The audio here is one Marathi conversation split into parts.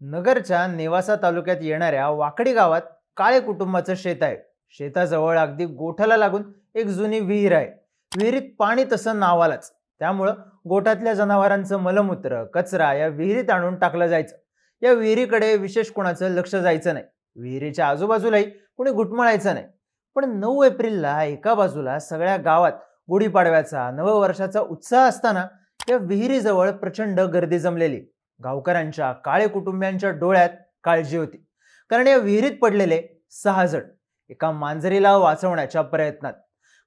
नगरच्या नेवासा तालुक्यात येणाऱ्या वाकडी गावात काळे कुटुंबाचं शेत आहे. शेताजवळ अगदी गोठ्याला लागून एक जुनी विहीर आहे. विहिरीत पाणी तसं नावालाच. त्यामुळं गोठ्यातल्या जनावरांचं मलमूत्र कचरा या विहिरीत आणून टाकलं जायचं. या विहिरीकडे विशेष कोणाचं लक्ष जायचं नाही. विहिरीच्या आजूबाजूलाही कोणी घुटमळायचं नाही. पण नऊ एप्रिलला एका बाजूला सगळ्या गावात गुढीपाडव्याचा नववर्षाचा उत्साह असताना या विहिरीजवळ प्रचंड गर्दी जमलेली. गावकऱ्यांच्या काळे कुटुंबियांच्या डोळ्यात काळजी होती. कारण या विहिरीत पडलेले सहा जण एका मांजरीला वाचवण्याच्या प्रयत्नात.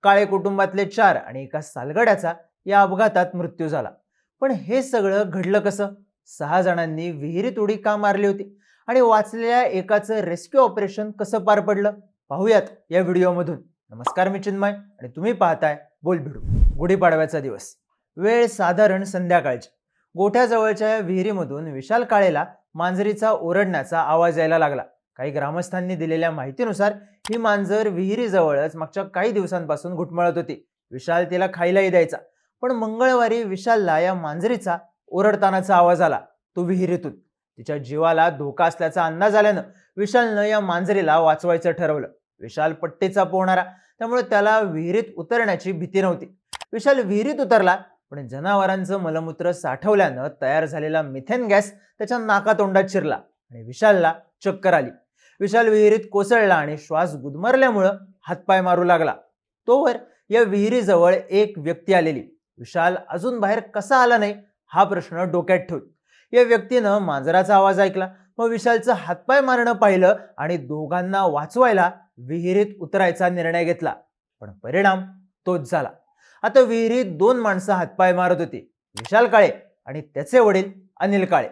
काळे कुटुंबातले चार आणि एका सालगड्याचा या अपघातात मृत्यू झाला. पण हे सगळं घडलं कसं? सहा जणांनी विहिरीत उडी का मारली होती? आणि वाचलेल्या एकाचं रेस्क्यू ऑपरेशन कसं पार पडलं? पाहूयात या व्हिडिओमधून. नमस्कार मी चिन्मय आणि तुम्ही पाहताय बोल भिडू गुढीपाडव्याचा दिवस. वेळ साधारण संध्याकाळची. गोठ्याजवळच्या विहिरीमधून विशाल काळेला मांजरीचा ओरडण्याचा आवाज यायला लागला. काही ग्रामस्थांनी दिलेल्या माहितीनुसार ही मांजर विहिरीजवळच मागच्या काही दिवसांपासून घुटमळत होती. विशाल तिला खायलाही द्यायचा पण मंगळवारी विशालला या मांजरीचा ओरडतानाचा आवाज आला तो विहिरीतून. तिच्या जीवाला धोका असल्याचा अंदाज आल्यानं विशालनं या मांजरीला वाचवायचं ठरवलं. विशाल पट्टीचा पोहणारा त्यामुळे त्याला विहिरीत उतरण्याची भीती नव्हती. विशाल विहिरीत उतरला पण जनावरांचं मलमूत्र साठवल्यानं तयार झालेला मिथेन गॅस त्याच्या नाकातोंडात शिरला आणि विशालला चक्कर आली. विशाल विहिरीत कोसळला आणि श्वास गुदमरल्यामुळं हातपाय मारू लागला. तोवर या विहिरीजवळ एक व्यक्ती आलेली. विशाल अजून बाहेर कसा आला नाही हा प्रश्न डोक्यात ठेवून. या व्यक्तीनं मांजराचा आवाज ऐकला. मग विशालचं हातपाय मारणं पाहिलं आणि दोघांना वाचवायला विहिरीत उतरायचा निर्णय घेतला. पण परिणाम तोच झाला. आता विहिरीत दोन माणसं हातपाय मारत होती. विशाल काळे आणि त्याचे वडील अनिल काळे.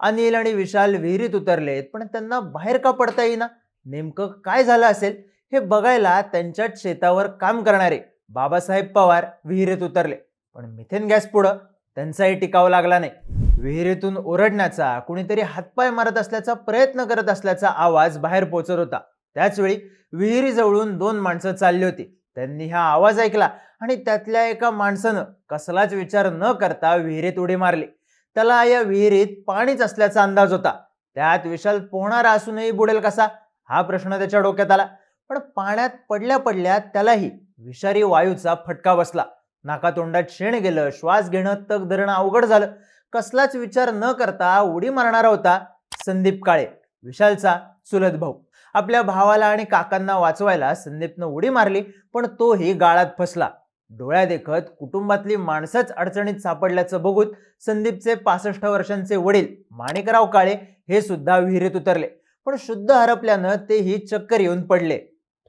अनिल आणि विशाल विहिरीत उतरलेत पण त्यांना बाहेर का पडता येईना? नेमकं काय झालं असेल? हे बघायला त्यांच्याच शेतावर काम करणारे बाबासाहेब पवार विहिरीत उतरले. पण मिथेन गॅस पुढं त्यांचाही टिकाव लागला नाही. विहिरीतून ओरडण्याचा कुणीतरी हातपाय मारत असल्याचा प्रयत्न करत असल्याचा आवाज बाहेर पोचत होता. त्याचवेळी विहिरीजवळून दोन माणसं चालली होती. त्यांनी हा आवाज ऐकला आणि त्यातल्या एका माणसानं कसलाच विचार न करता विहिरीत उडी मारली. त्याला या विहिरीत पाणीच असल्याचा अंदाज होता. त्यात विशाल पोहणारा असूनही बुडेल कसा? हा प्रश्न त्याच्या डोक्यात आला. पण पाण्यात पडल्या पडल्या त्यालाही विषारी वायूचा फटका बसला. नाकातोंडात शेण गेलं श्वास घेणं तग धरणं अवघड झालं. कसलाच विचार न करता उडी मारणारा होता संदीप काळे विशालचा चुलत भाऊ. आपल्या भावाला आणि काकांना वाचवायला संदीपनं उडी मारली पण तोही गाळात फसला. डोळ्यादेखत कुटुंबातली माणसंच अडचणीत सापडल्याचं बघून संदीपचे पासष्ट वर्षांचे वडील माणिकराव काळे हे सुद्धा विहिरीत उतरले. पण शुद्ध हरपल्यानं तेही चक्कर येऊन पडले.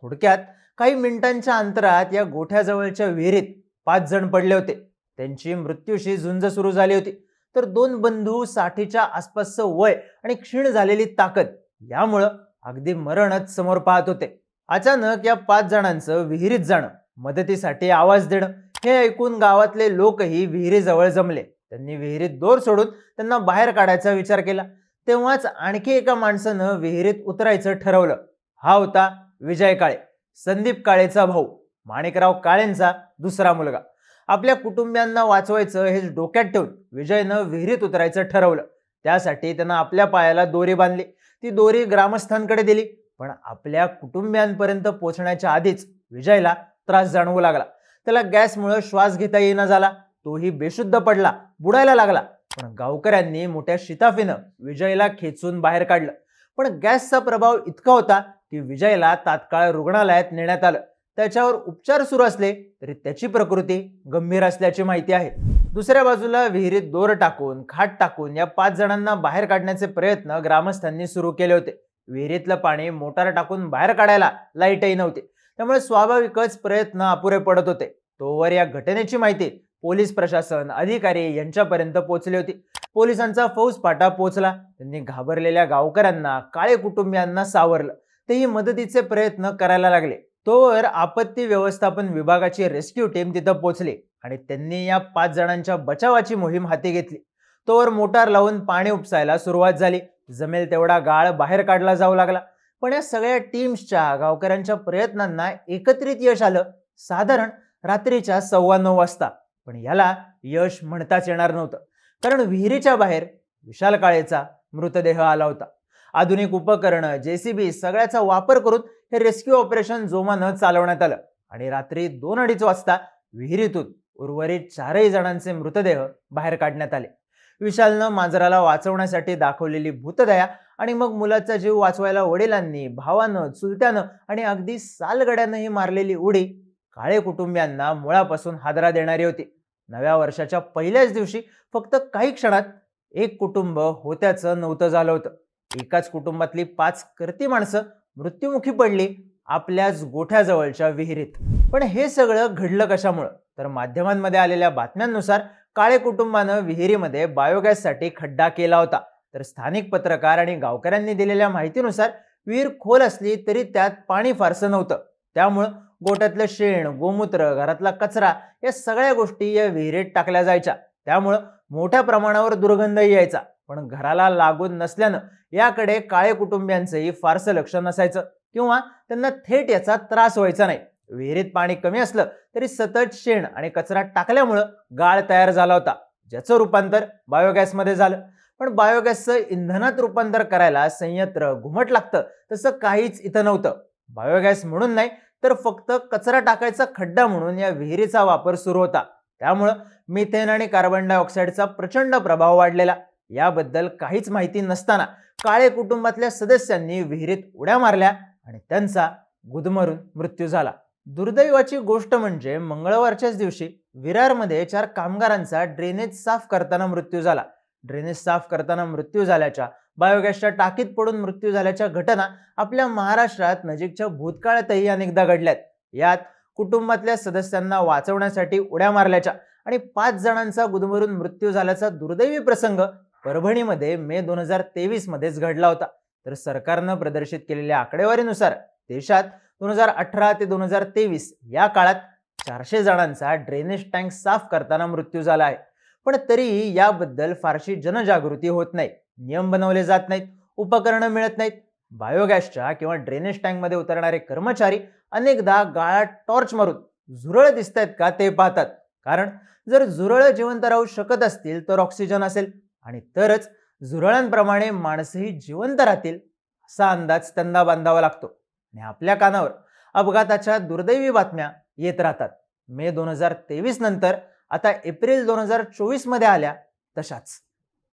थोडक्यात काही मिनिटांच्या अंतरात या गोठ्याजवळच्या विहिरीत पाच जण पडले होते. त्यांची मृत्यूशी झुंज सुरू झाली होती. तर दोन बंधू साठीच्या आसपासचं वय आणि क्षीण झालेली ताकद यामुळं अगदी मरणच समोर पाहत होते. अचानक या पाच जणांचं विहिरीत जाणं मदतीसाठी आवाज देणं हे ऐकून गावातले लोकही विहिरीजवळ जमले. त्यांनी विहिरीत दोर सोडून त्यांना बाहेर काढायचा विचार केला. तेव्हाच आणखी एका माणसानं विहिरीत उतरायचं ठरवलं. हा होता विजय काळे संदीप काळेचा भाऊ माणिकराव काळेंचा दुसरा मुलगा. आपल्या कुटुंबियांना वाचवायचं हे डोक्यात ठेवून विजयनं विहिरीत उतरायचं ठरवलं. त्यासाठी त्यानं आपल्या पायाला दोरी बांधली. ती दोरी ग्रामस्थांकडे दिली. पण आपल्या कुटुंबियांपर्यंत पोहोचण्याच्या आधीच विजयला त्रास जाणवू लागला. त्याला गॅसमुळे श्वास घेता येईना झाला. तोही बेशुद्ध पडला बुडायला लागला. पण गावकऱ्यांनी मोठ्या शिताफीनं विजयला खेचून बाहेर काढलं. पण गॅसचा प्रभाव इतका होता की विजयला तात्काळ रुग्णालयात नेण्यात आलं. त्याच्यावर उपचार सुरू असले तरी त्याची प्रकृती गंभीर असल्याची माहिती आहे. दुसऱ्या बाजूला विहिरीत दोर टाकून खाट टाकून या पाच जणांना बाहेर काढण्याचे प्रयत्न ग्रामस्थांनी सुरू केले होते. विहिरीतलं पाणी मोटार टाकून बाहेर काढायला लाईटही नव्हती. त्यामुळे स्वाभाविकच प्रयत्न अपुरे पडत होते. तोवर या घटनेची माहिती पोलीस प्रशासन अधिकारी यांच्यापर्यंत पोहोचली होती. पोलिसांचा फौजपाटा पोहोचला. त्यांनी घाबरलेल्या गावकऱ्यांना काळे कुटुंबियांना सावरलं. तेही मदतीचे प्रयत्न करायला लागले. तोवर आपत्ती व्यवस्थापन विभागाची रेस्क्यू टीम तिथं पोहोचली आणि त्यांनी या पाच जणांच्या बचावाची मोहीम हाती घेतली. तोवर मोटार लावून पाणी उपसायला सुरुवात झाली. जमेल तेवढा गाळ बाहेर काढला जाऊ लागला. पण या सगळ्या टीम्सच्या गावकऱ्यांच्या प्रयत्नांना एकत्रित यश आलं. साधारण रात्रीच्या सव्वा नऊ वाजता. पण याला यश म्हणताच येणार नव्हतं. कारण विहिरीच्या बाहेर विशाल काळेचा मृतदेह आला होता. आधुनिक उपकरणं जेसीबी सगळ्याचा वापर करून हे रेस्क्यू ऑपरेशन जोमानं चालवण्यात आलं. आणि रात्री दोन अडीच वाजता विहिरीतून उर्वरित चारही जणांचे मृतदेह बाहेर काढण्यात आले. विशालनं मांजराला वाचवण्यासाठी दाखवलेली भूतदया आणि मग मुलाचा जीव वाचवायला वडिलांनी भावानं चुलत्यानं आणि अगदी सालगड्यानंही मारलेली उडी काळे कुटुंबियांना मुळापासून हादरा देणारी होती. नव्या वर्षाच्या पहिल्याच दिवशी फक्त काही क्षणात एक कुटुंब होत्याचं नव्हतं झालं होतं. एकाच कुटुंबातली पाच करती माणसं मृत्युमुखी पडली आपल्याच गोठ्याजवळच्या विहिरीत. पण हे सगळं घडलं कशामुळं? तर माध्यमांमध्ये आलेल्या बातम्यांनुसार काळे कुटुंबानं विहिरीमध्ये बायोगॅससाठी खड्डा केला होता. तर स्थानिक पत्रकार आणि गावकऱ्यांनी दिलेल्या माहितीनुसार विहीर खोल असली तरी त्यात पाणी फारसं नव्हतं. त्यामुळं गोठ्यातलं शेण गोमूत्र घरातला कचरा या सगळ्या गोष्टी या विहिरीत टाकल्या जायच्या. त्यामुळं मोठ्या प्रमाणावर दुर्गंधही यायचा. पण घराला लागून नसल्यानं याकडे काळे कुटुंबियांचंही फारसं लक्ष नसायचं किंवा त्यांना थेट याचा त्रास व्हायचा नाही. विहिरीत पाणी कमी असलं तरी सतत शेण आणि कचरा टाकल्यामुळं गाळ तयार झाला होता ज्याचं रूपांतर बायोगॅसमध्ये झालं. पण बायोगॅसचं इंधनात रूपांतर करायला संयंत्र घुमट लागतं तसं काहीच इथं नव्हतं. बायोगॅस म्हणून नाही तर फक्त कचरा टाकायचा खड्डा म्हणून या विहिरीचा वापर सुरू होता. त्यामुळं मिथेन आणि कार्बन डायऑक्साईडचा प्रचंड प्रभाव वाढलेला. याबद्दल काहीच माहिती नसताना काळे कुटुंबातल्या सदस्यांनी विहिरीत उड्या मारल्या आणि त्यांचा गुदमरून मृत्यू झाला. दुर्दैवाची गोष्ट म्हणजे मंगळवारच्याच दिवशी विरारमध्ये चार कामगारांचा ड्रेनेज साफ करताना मृत्यू झाला. ड्रेनेज साफ करताना मृत्यू झाल्याच्या बायोगॅसच्या टाकीत पडून मृत्यू झाल्याच्या घटना आपल्या महाराष्ट्रात नजीकच्या भूतकाळातही अनेकदा घडल्यात. यात कुटुंबातल्या सदस्यांना वाचवण्यासाठी उड्या मारल्याच्या आणि पाच जणांचा गुदमरून मृत्यू झाल्याचा दुर्दैवी प्रसंग परभणीमध्ये मे दोन हजार तेवीसमध्येच घडला होता. तर सरकारनं प्रदर्शित केलेल्या आकडेवारीनुसार देशात दोन हजार अठरा ते दोन हजार तेवीस या काळात चारशे जणांचा ड्रेनेज टँक साफ करताना मृत्यू झाला आहे. पण तरीही याबद्दल फारशी जनजागृती होत नाही. नियम बनवले जात नाहीत. उपकरणं मिळत नाहीत. बायोगॅसच्या किंवा ड्रेनेज टँकमध्ये उतरणारे कर्मचारी अनेकदा गाळात टॉर्च मारून झुरळ दिसत आहेत का ते पाहतात. कारण जर झुरळ जिवंत राहू शकत असतील तर ऑक्सिजन असेल. आणि तरच झुरळांप्रमाणे माणसंही जिवंत राहतील असा अंदाज त्यांना बांधावा लागतो. आणि आपल्या कानावर अपघाताच्या दुर्दैवी बातम्या येत राहतात. मे दोन हजार तेवीस नंतर आता एप्रिल दोन हजार चोवीसमध्ये आल्या तशाच.